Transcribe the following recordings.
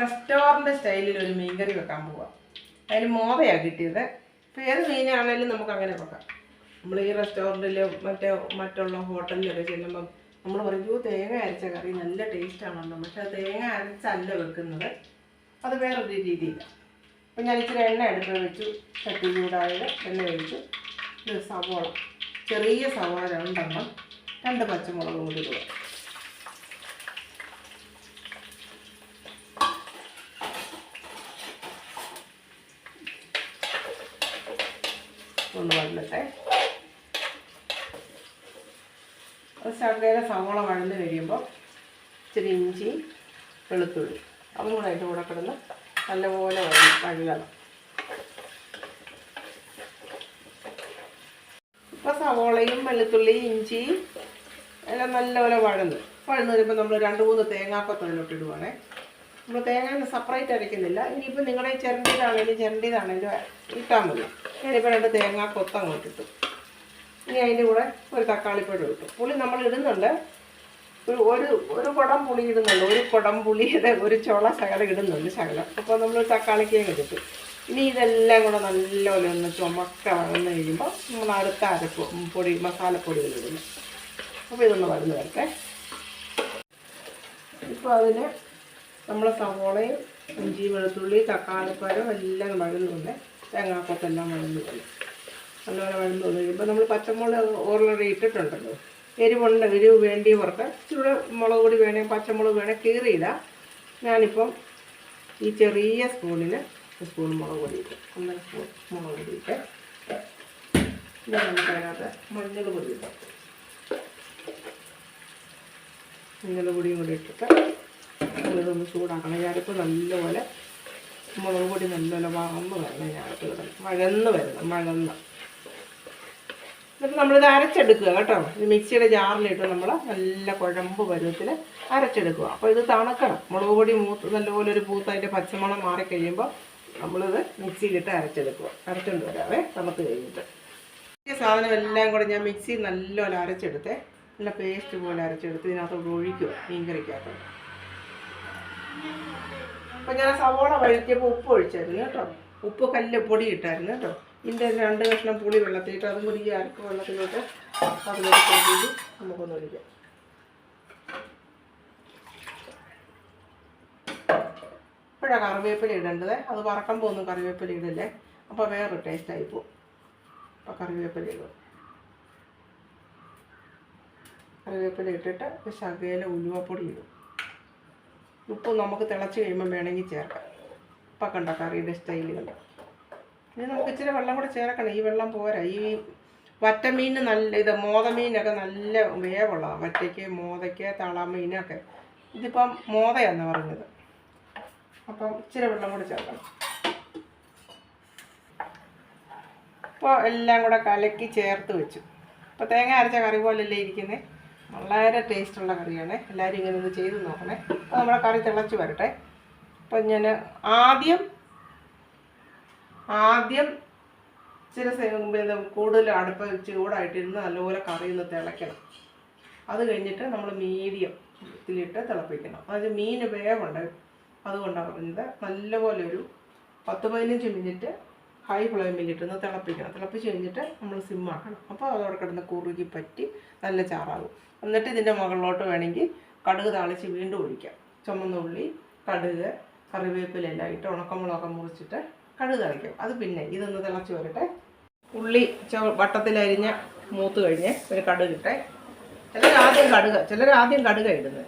Restaurant സ്റ്റൈലിൽ ഒരു മീൻകറി വെക്കാൻ പോവാം. അതിന് മോതയാണ് കിട്ടിയത്. അപ്പോൾ ഏത് മീനാണേലും നമുക്ക് അങ്ങനെ വെക്കാം. നമ്മൾ ഈ റെസ്റ്റോറന്റിൽ മറ്റേ മറ്റുള്ള ഹോട്ടലിലൊക്കെ ചെല്ലുമ്പം നമ്മൾ പറയും "അയ്യോ, തേങ്ങ അരച്ച കറി നല്ല ടേസ്റ്റാണല്ലോ. പക്ഷെ തേങ്ങ അരച്ചല്ല വെക്കുന്നത്. അത് വേറൊരു രീതിയില്ല. അപ്പം ഞാൻ ഇച്ചിരി എണ്ണ എടുത്ത് വെച്ചു. ചട്ടി ചൂടായത് എണ്ണ ഒഴിച്ചു. സവോള. ചെറിയ സവോള രണ്ടെണ്ണം. രണ്ട് പച്ചമുളക് കൂടി ഇടുക. ഒന്ന് വന്നിട്ടെ. അത് ശകല സവോള വഴന്ന് കഴിയുമ്പോൾ ഇച്ചിരി ഇഞ്ചി വെളുത്തുള്ളി അതും കൂടെ അതിന്റെ കൂടെ കിടന്ന് നല്ലപോലെ വഴി വഴുകണം ഇപ്പോൾ സവോളയും വെളുത്തുള്ളി ഇഞ്ചി എല്ലാം നല്ലപോലെ വഴന്ന്. വഴന്ന് വരുമ്പോൾ നമ്മൾ രണ്ട് മൂന്ന് ഇടുവാണേ. നമ്മൾ തേങ്ങ സെപ്പറേറ്റ് അരയ്ക്കുന്നില്ല. ഇനിയിപ്പോൾ നിങ്ങളുടെ ചിരണ്ടിയതാണെങ്കിലും ചിരണ്ടിയതാണെങ്കിലും ഇട്ടാൽ മതി. ഞാനിപ്പോൾ രണ്ട് തേങ്ങ അങ്ങോട്ട് ഇട്ടു ഇനി അതിന്റെ കൂടെ ഒരു തക്കാളിപ്പഴം ഇട്ടു. പുളി നമ്മൾ ഇടുന്നുണ്ട്. ഒരു ഒരു ഒരു കുടം പുളി ഇടുന്നുണ്ട്. ഒരു കുടം പുളിയുടെ ഒരു ചുള ശകലം ഇടുന്നുണ്ട് ശകലം. അപ്പോൾ നമ്മൾ തക്കാളിക്കേം കിട്ടും ഇനി ഇതെല്ലാം കൂടെ നല്ലപോലെ ഒന്ന് ചുമക്ക വന്നു കഴിയുമ്പോൾ നമ്മൾ അടുത്ത അരപ്പ് പൊടി മസാലപ്പൊടികൾ ഇടുന്നു. അപ്പോൾ ഇതൊന്ന് വഴന്ന് വരട്ടെ. ഇപ്പോൾ അതിന് നമ്മൾ സവോളയും ഇഞ്ചി വെളുത്തുള്ളി തക്കാളിപ്പഴം എല്ലാം വഴന്നുണ്ട്. വഴുന്നു വരും നല്ലപോലെ വഴന്നു കഴിയുമ്പോൾ നമ്മൾ പച്ചമുളക് ഓൾറെഡി ഇട്ടിട്ടുണ്ടല്ലോ. എരിവുണ്ട് എരിവ് വേണ്ടിയവർക്ക് ഇച്ചിരി മുളക് പൊടി വേണേൽ പച്ചമുളക് വേണേൽ കീറിയിടാം ഞാനിപ്പം ഈ ചെറിയ സ്പൂണിന് സ്പൂൺ മുളക് പൊടി ഇട്ട് ഒന്നര സ്പൂൺ മുളക് പൊടി ഇട്ട് ഇനി നമുക്ക് അതിനകത്ത് മഞ്ഞൾ പൊടി ഇട്ടു മഞ്ഞൾ പൊടിയും കൂടി ഇട്ടിട്ട് ഇതൊന്ന് ചൂടാക്കണം. ഞാനിപ്പോൾ നല്ലപോലെ മുളക് പൊടി നല്ലപോലെ വറന്ന് വരണം ഞാനിപ്പോൾ മഴന്ന് വരണം വഴന്ന് എന്നിട്ട് നമ്മളിത് അരച്ചെടുക്കുക കേട്ടോ. ഇത് മിക്സിയുടെ ജാറിലിട്ട് നമ്മൾ നല്ല കുഴമ്പ് പരുവത്തിൽ അരച്ചെടുക്കുക. അപ്പോൾ ഇത് തണക്കണം. മുളക് പൊടി മൂത്ത് നല്ലപോലെ ഒരു പൂത്ത് അതിന്റെ മാറിക്കഴിയുമ്പോൾ നമ്മളിത് മിക്സിയിലിട്ട് അരച്ചെടുക്കുക. അരച്ചുകൊണ്ട് വരാവേ തണുത്ത് കഴിഞ്ഞിട്ട്. ഈ സാധനം എല്ലാം കൂടെ ഞാൻ മിക്സിയിൽ നല്ലപോലെ അരച്ചെടുത്തേ. നല്ല പേസ്റ്റ് പോലെ അരച്ചെടുത്ത് ഇതിനകത്തോട്ട് ഒഴിക്കുക മീൻകറിക്കകത്ത് അപ്പം ഞാൻ സവോള വഴിക്കുമ്പോൾ ഉപ്പ് ഒഴിച്ചായിരുന്നു കേട്ടോ. ഉപ്പ് കല്ല് പൊടി ഇട്ടായിരുന്നു കേട്ടോ. ഇതിന്റെ രണ്ട് കഷ്ണം പുളി വെള്ളത്തിട്ട് അതും കൂടി അരക്ക് വെള്ളത്തിലോട്ട് അതിലോട്ട് കൊണ്ടിട്ട് നമുക്കൊന്ന് ഒഴിക്കാം. ഇപ്പോഴാണ് കറിവേപ്പില ഇടേണ്ടത്. അത് വറക്കുമ്പോൾ ഒന്നും കറിവേപ്പില ഇടല്ലേ? അപ്പോൾ വേറൊരു ടേസ്റ്റായി പോകും. അപ്പോൾ കറിവേപ്പില ഇടും. കറിവേപ്പില ഇട്ടിട്ട് ശകല ഉലുവപ്പൊടി ഇടും. ഉപ്പ് നമുക്ക് തിളച്ച് കഴിയുമ്പോൾ വേണമെങ്കിൽ ചേർക്കാം. ഇപ്പം കണ്ട കറിയുടെ സ്റ്റൈൽ കണ്ട ഇനി നമുക്ക് ഇച്ചിരി വെള്ളം കൂടെ ചേർക്കണം. ഈ വെള്ളം പോരാ. ഈ വറ്റമീൻ നല്ല ഇത് മോതമീനൊക്കെ നല്ല വേവുള്ളതാണ് വറ്റയ്ക്ക് മോതയ്ക്ക് തളമീനൊക്കെ. ഇതിപ്പം മോതയാന്ന് പറഞ്ഞത് അപ്പം ഇച്ചിരി വെള്ളം കൂടെ ചേർക്കണം. ഇപ്പോൾ എല്ലാം കൂടെ കലക്കി ചേർത്ത് വെച്ചു. അപ്പോൾ തേങ്ങ അരച്ച കറി പോലല്ലേ ഇരിക്കുന്നത് വളരെ ടേസ്റ്റുള്ള കറിയാണ്. എല്ലാവരും ഇങ്ങനെ ഒന്ന് ചെയ്ത് നോക്കണേ. അപ്പോൾ നമ്മുടെ കറി തിളച്ച് വരട്ടെ. അപ്പം ഞാൻ ആദ്യം ആദ്യം ചില കൂടുതൽ അടുപ്പ് ചൂടായിട്ടിരുന്ന് നല്ലപോലെ കറി ഒന്ന് തിളയ്ക്കണം. അത് കഴിഞ്ഞിട്ട് നമ്മൾ മീഡിയം ഇതിലിട്ട് തിളപ്പിക്കണം. അതായത് മീൻ വേവുണ്ട്. അതുകൊണ്ടാണ് പറഞ്ഞത്. നല്ലപോലെ ഒരു പത്ത് പതിനഞ്ച് മിനിറ്റ് ഹൈ ഫ്ലെയിമിൽ ഒന്ന് തിളപ്പിക്കണം. തിളപ്പിച്ച് കഴിഞ്ഞിട്ട് നമ്മൾ സിമ്മാക്കണം അപ്പോൾ അതവിടെ കിടന്ന് കുറുകി പറ്റി നല്ല ചാറാകും. എന്നിട്ട് ഇതിന്റെ മുകളിലോട്ട് വേണമെങ്കിൽ കടുക് താളിച്ച് വീണ്ടും ഒഴിക്കാം. ചുമന്ന ഉള്ളി കടുക് കറിവേപ്പില എല്ലാം ഇട്ട് ഉണക്കമുളകൊക്കെ മുറിച്ചിട്ട് കടുക് തളിക്കും. അത് പിന്നെ ഇതൊന്ന് തിളച്ച് വരട്ടെ. ഉള്ളി ചോ- വട്ടത്തിലരിഞ്ഞ മൂത്ത് കഴിഞ്ഞ് ഒരു കടുക് ഇട്ടെ. ചിലർ ആദ്യം കടുക ചിലർ ആദ്യം കടുക ഇടുന്നത്.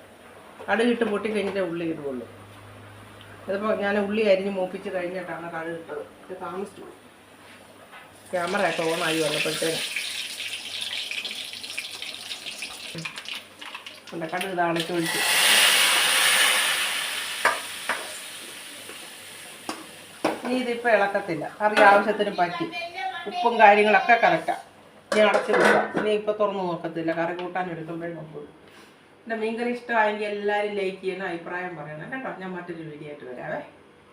കടുക് ഇട്ട് പൊട്ടി കഴിഞ്ഞിട്ടേ ഉള്ളി ഇടുള്ളൂ അതിപ്പോൾ ഞാൻ ഉള്ളി അരിഞ്ഞ് മൂപ്പിച്ച് കഴിഞ്ഞിട്ടാണ് കടുക് ഇട്ടത്. ഇത് താമസിച്ചു. ക്യാമറ ഒക്കെ ഓണായി വന്നപ്പോഴത്തേന്. ഉണ്ട് കടുക് താളിച്ച് ഒഴിച്ചു ഇനി ഇതിപ്പോൾ ഇളക്കത്തില്ല. കറി ആവശ്യത്തിന് പറ്റി. ഉപ്പും കാര്യങ്ങളൊക്കെ കറക്റ്റാണ് ഇനി അടച്ചു വിളിക്കാം ഇനി ഇപ്പോൾ തുറന്നു നോക്കത്തില്ല. കറി കൂട്ടാൻ എടുക്കുമ്പോഴേ നോക്കുള്ളൂ. എന്റെ മീൻകറി ഇഷ്ടമായെങ്കിൽ എല്ലാവരും ലൈക്ക് ചെയ്യണം അഭിപ്രായം പറയണം. കേട്ടോ? ഞാൻ മറ്റൊരു വീഡിയോ ആയിട്ട് വരാവേ.